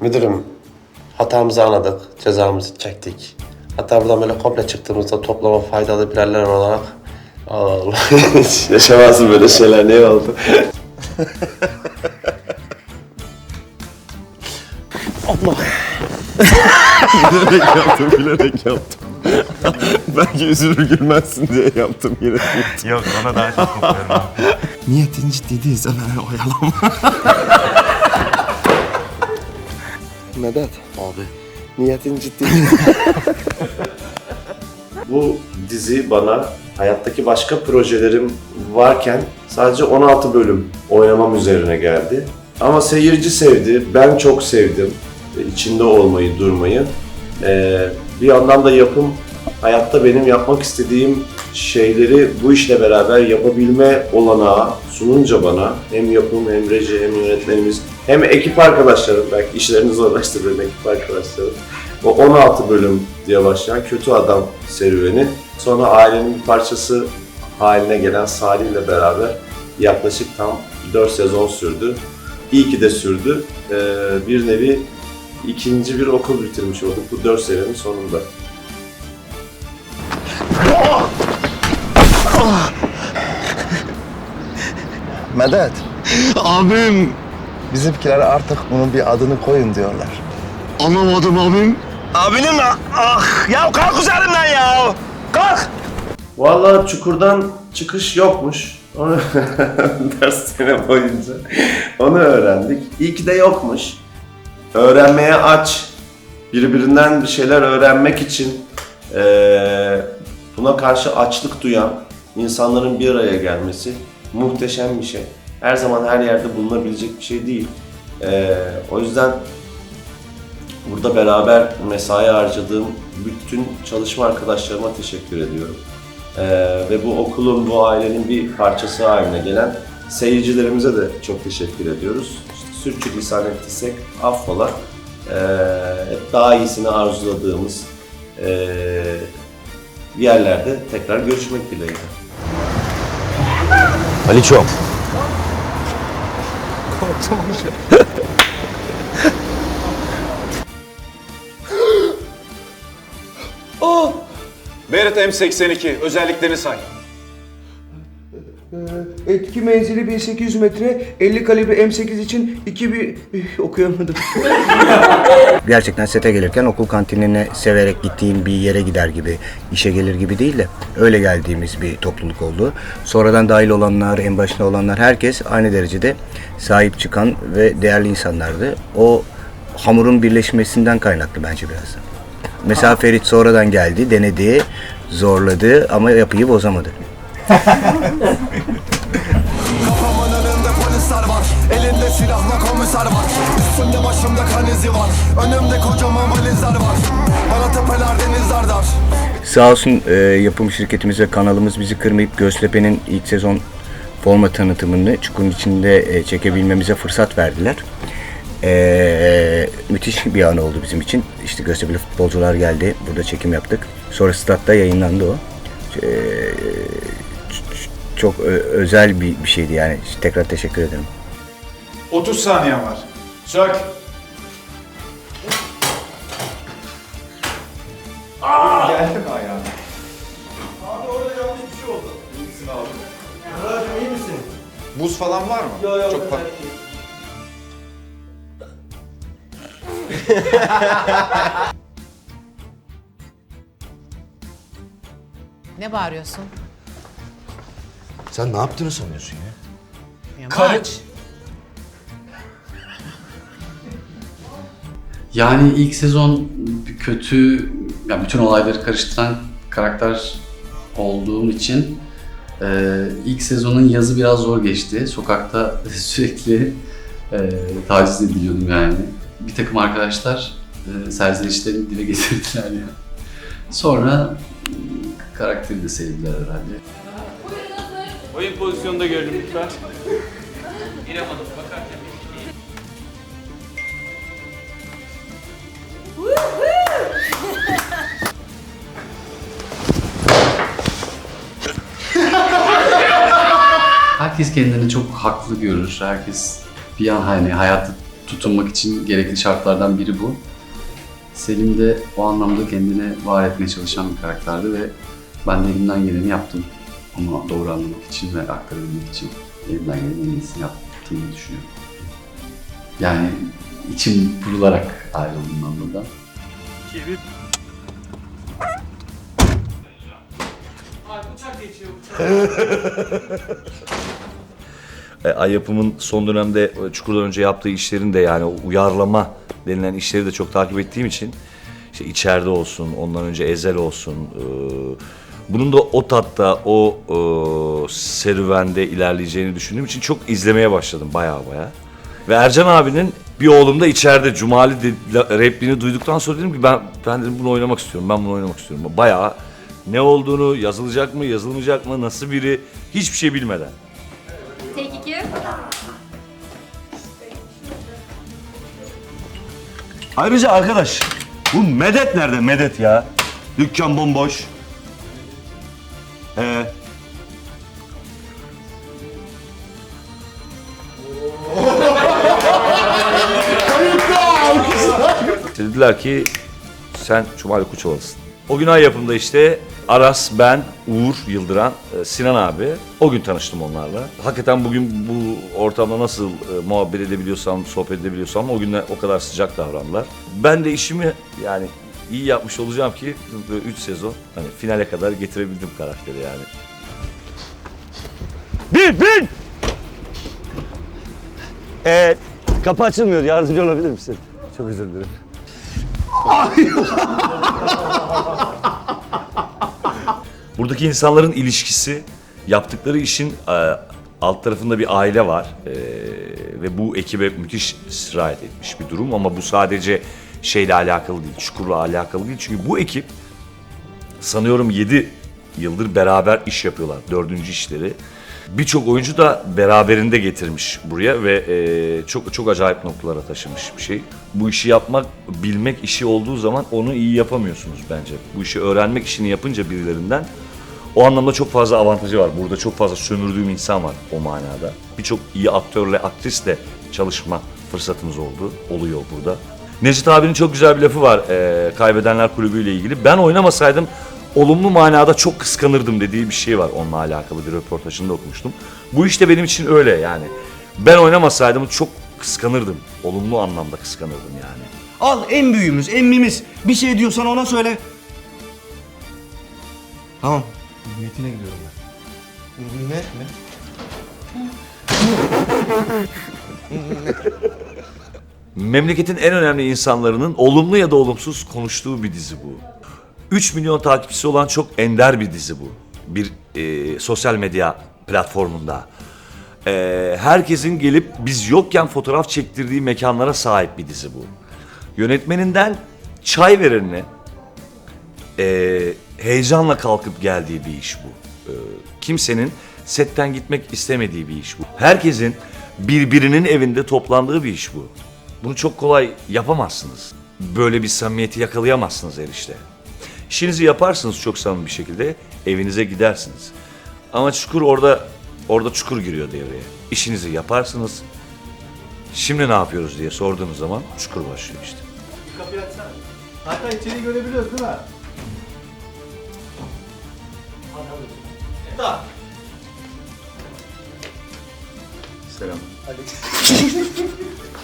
Müdürüm, hatamızı anladık, cezamızı çektik. Hatta buradan böyle komple çıktığımızda toplama faydalı birerler olarak... Allah Allah, hiç yaşamazsın böyle şeyler, ne oldu? bilerek yaptım, bilerek yaptım. Belki üzülür gülmezsin diye yaptım yine. Yok ona daha çok kokluyorum abi. Niyetin ciddi değilse ben oyalama. Medet. Abi. Niyetin ciddi. Bu dizi bana hayattaki başka projelerim varken sadece 16 bölüm oynamam üzerine geldi. Ama seyirci sevdi, ben çok sevdim e, içinde olmayı, durmayı. Ee, bir yandan da yapım hayatta benim yapmak istediğim şeyleri bu işle beraber yapabilme olanağı sununca bana hem yapım hem reji hem yönetmenimiz hem ekip arkadaşlarım belki işlerini zorlaştırırım ekip arkadaşlarım. O 16 bölüm diye başlayan Kötü Adam serüveni sonra ailenin bir parçası haline gelen Salih ile beraber yaklaşık tam 4 sezon sürdü. İyi ki de sürdü. Ee, bir nevi ikinci bir okul bitirmiş olduk bu 4 senenin sonunda. Medet, Abim bizimkiler artık bunun bir adını koyun diyorlar. anlamadım abim. Abinin ah ya kalk üzerimden ya. Kalk. Vallahi çukurdan çıkış yokmuş. Onu ders sene boyunca onu öğrendik. İyi ki de yokmuş. Öğrenmeye aç. Birbirinden bir şeyler öğrenmek için eee, buna karşı açlık duyan insanların bir araya gelmesi muhteşem bir şey. Her zaman her yerde bulunabilecek bir şey değil. Eee, o yüzden burada beraber mesai harcadığım bütün çalışma arkadaşlarıma teşekkür ediyorum. Ee, ve bu okulun, bu ailenin bir parçası haline gelen seyircilerimize de çok teşekkür ediyoruz. İşte sürçülisan ettiysek affola. Ee, hep daha iyisini arzuladığımız ee, yerlerde tekrar görüşmek dileğiyle. Aliço. Barrett M82 özelliklerini say. Etki menzili 1800 metre, 50 kalibre M8 için 2000 Üh, okuyamadım. gerçekten sete gelirken okul kantinine severek gittiğim bir yere gider gibi, işe gelir gibi değil de öyle geldiğimiz bir topluluk oldu. Sonradan dahil olanlar, en başında olanlar herkes aynı derecede sahip çıkan ve değerli insanlardı. O hamurun birleşmesinden kaynaklı bence biraz. Mesela Ferit sonradan geldi, denedi, zorladı ama yapıyı bozamadı. Kafamın önünde polisler var Elinde silahla komiser var Üstümde başımda kan izi var Önümde kocaman valizler var Bana tepeler denizler dar Sağ e, yapım şirketimiz ve kanalımız bizi kırmayıp Göztepe'nin ilk sezon forma tanıtımını çukurun içinde e, çekebilmemize fırsat verdiler. E, müthiş bir an oldu bizim için. İşte Göztepe'li futbolcular geldi. Burada çekim yaptık. Sonra statta yayınlandı o. E, çok ö- özel bir, bir şeydi yani. Tekrar teşekkür ederim. 30 saniyen var. Sök. Geldi mi ayağına? Buz falan var mı? Yok yok. Çok fa- Ne bağırıyorsun? Sen ne yaptığını sanıyorsun ya? Yamaç. Yani ilk sezon kötü, yani bütün olayları karıştıran karakter olduğum için e, ilk sezonun yazı biraz zor geçti. Sokakta sürekli e, taciz ediliyordum yani. Bir takım arkadaşlar e, serzenişlerini dile getirdiler yani. Sonra e, karakteri de sevdiler herhalde. Oyun pozisyonunda görelim lütfen. Herkes kendini çok haklı görür. Herkes bir an hani hayatı tutunmak için gerekli şartlardan biri bu. Selim de o anlamda kendine var etmeye çalışan bir karakterdi ve ben de elimden geleni yaptım. Onu doğru anlamak için ve aktarabilmek için elimden gelenin en iyisini yaptığımı düşünüyorum. Yani içim burularak ayrıldım ben buradan. E, Ay yapımın son dönemde e, Çukur'dan önce yaptığı işlerin de yani uyarlama denilen işleri de çok takip ettiğim için işte içeride olsun, ondan önce Ezel olsun. e, bunun da o tatta, o e, serüvende ilerleyeceğini düşündüğüm için çok izlemeye başladım baya baya. Ve Ercan abinin bir oğlum da içeride Cumali repliğini duyduktan sonra dedim ki ben ben dedim bunu oynamak istiyorum. Ben bunu oynamak istiyorum. Bayağı ne olduğunu, yazılacak mı, yazılmayacak mı, nasıl biri hiçbir şey bilmeden. Tek iki. Ayrıca arkadaş bu medet nerede medet ya? Dükkan bomboş. Ee. Dediler ki sen Cumali Kuçovalısın. O gün ay yapımda işte Aras, ben, Uğur Yıldıran, e, Sinan abi. O gün tanıştım onlarla. Hakikaten bugün bu ortamda nasıl e, muhabbet edebiliyorsam, sohbet edebiliyorsam o günler o kadar sıcak davrandılar. Ben de işimi yani iyi yapmış olacağım ki 3 sezon hani finale kadar getirebildim karakteri yani. Bin bin! Ee, kapı açılmıyor. Yardımcı olabilir misin? Çok özür dilerim. Buradaki insanların ilişkisi, yaptıkları işin e, alt tarafında bir aile var E, ve bu ekibe müthiş sirayet etmiş bir durum ama bu sadece şeyle alakalı değil, çukurla alakalı değil. Çünkü bu ekip sanıyorum 7 yıldır beraber iş yapıyorlar, dördüncü işleri. Birçok oyuncu da beraberinde getirmiş buraya ve e, çok çok acayip noktalara taşımış bir şey. Bu işi yapmak, bilmek işi olduğu zaman onu iyi yapamıyorsunuz bence. Bu işi öğrenmek işini yapınca birilerinden o anlamda çok fazla avantajı var. Burada çok fazla sömürdüğüm insan var o manada. Birçok iyi aktörle, aktrisle çalışma fırsatımız oldu, oluyor burada. Necit abinin çok güzel bir lafı var e, Kaybedenler Kulübü ile ilgili. Ben oynamasaydım olumlu manada çok kıskanırdım dediği bir şey var onunla alakalı bir röportajında okumuştum. Bu işte benim için öyle yani. Ben oynamasaydım çok kıskanırdım. Olumlu anlamda kıskanırdım yani. Al en büyüğümüz, emmimiz. Bir şey diyorsan ona söyle. Tamam. Nimetine gidiyorum ben. Nimet mi? Memleketin en önemli insanlarının olumlu ya da olumsuz konuştuğu bir dizi bu. 3 milyon takipçisi olan çok ender bir dizi bu. Bir e, sosyal medya platformunda. E, herkesin gelip biz yokken fotoğraf çektirdiği mekanlara sahip bir dizi bu. Yönetmeninden çay verenine e, heyecanla kalkıp geldiği bir iş bu. E, kimsenin setten gitmek istemediği bir iş bu. Herkesin birbirinin evinde toplandığı bir iş bu. Bunu çok kolay yapamazsınız. Böyle bir samimiyeti yakalayamazsınız her işte. İşinizi yaparsınız çok samimi bir şekilde, evinize gidersiniz. Ama çukur orada, orada çukur giriyor devreye. İşinizi yaparsınız, şimdi ne yapıyoruz diye sorduğunuz zaman çukur başlıyor işte. Hatta içeriği görebiliyoruz değil mi? Selam.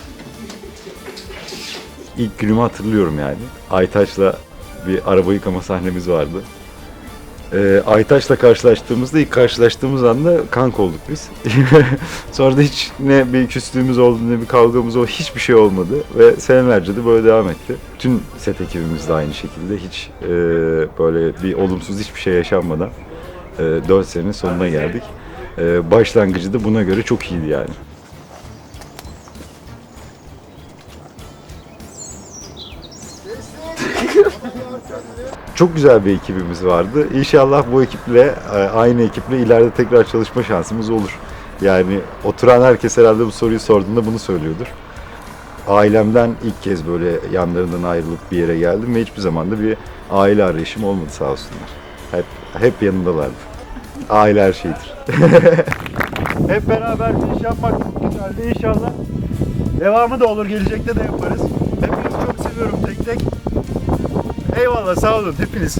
İlk günümü hatırlıyorum yani. Aytaç'la bir araba yıkama sahnemiz vardı. Ee, Aytaç'la karşılaştığımızda ilk karşılaştığımız anda kank olduk biz. Sonra da hiç ne bir küslüğümüz oldu ne bir kavgamız oldu. Hiçbir şey olmadı ve senelerce de böyle devam etti. Tüm set ekibimiz de aynı şekilde hiç e, böyle bir olumsuz hiçbir şey yaşanmadan e, 4 senenin sonuna geldik. E, başlangıcı da buna göre çok iyiydi yani. Çok güzel bir ekibimiz vardı. İnşallah bu ekiple, e, aynı ekiple ileride tekrar çalışma şansımız olur. Yani oturan herkes herhalde bu soruyu sorduğunda bunu söylüyordur. Ailemden ilk kez böyle yanlarından ayrılıp bir yere geldim ve hiçbir zaman da bir aile arayışım olmadı sağ olsunlar. Hep hep yanındalardı. Aile her şeydir. hep beraber bir iş yapmak çok güzeldi inşallah. Devamı da olur, gelecekte de yaparız. Hepinizi çok seviyorum tek tek. Eyvallah, sağ olun hepiniz.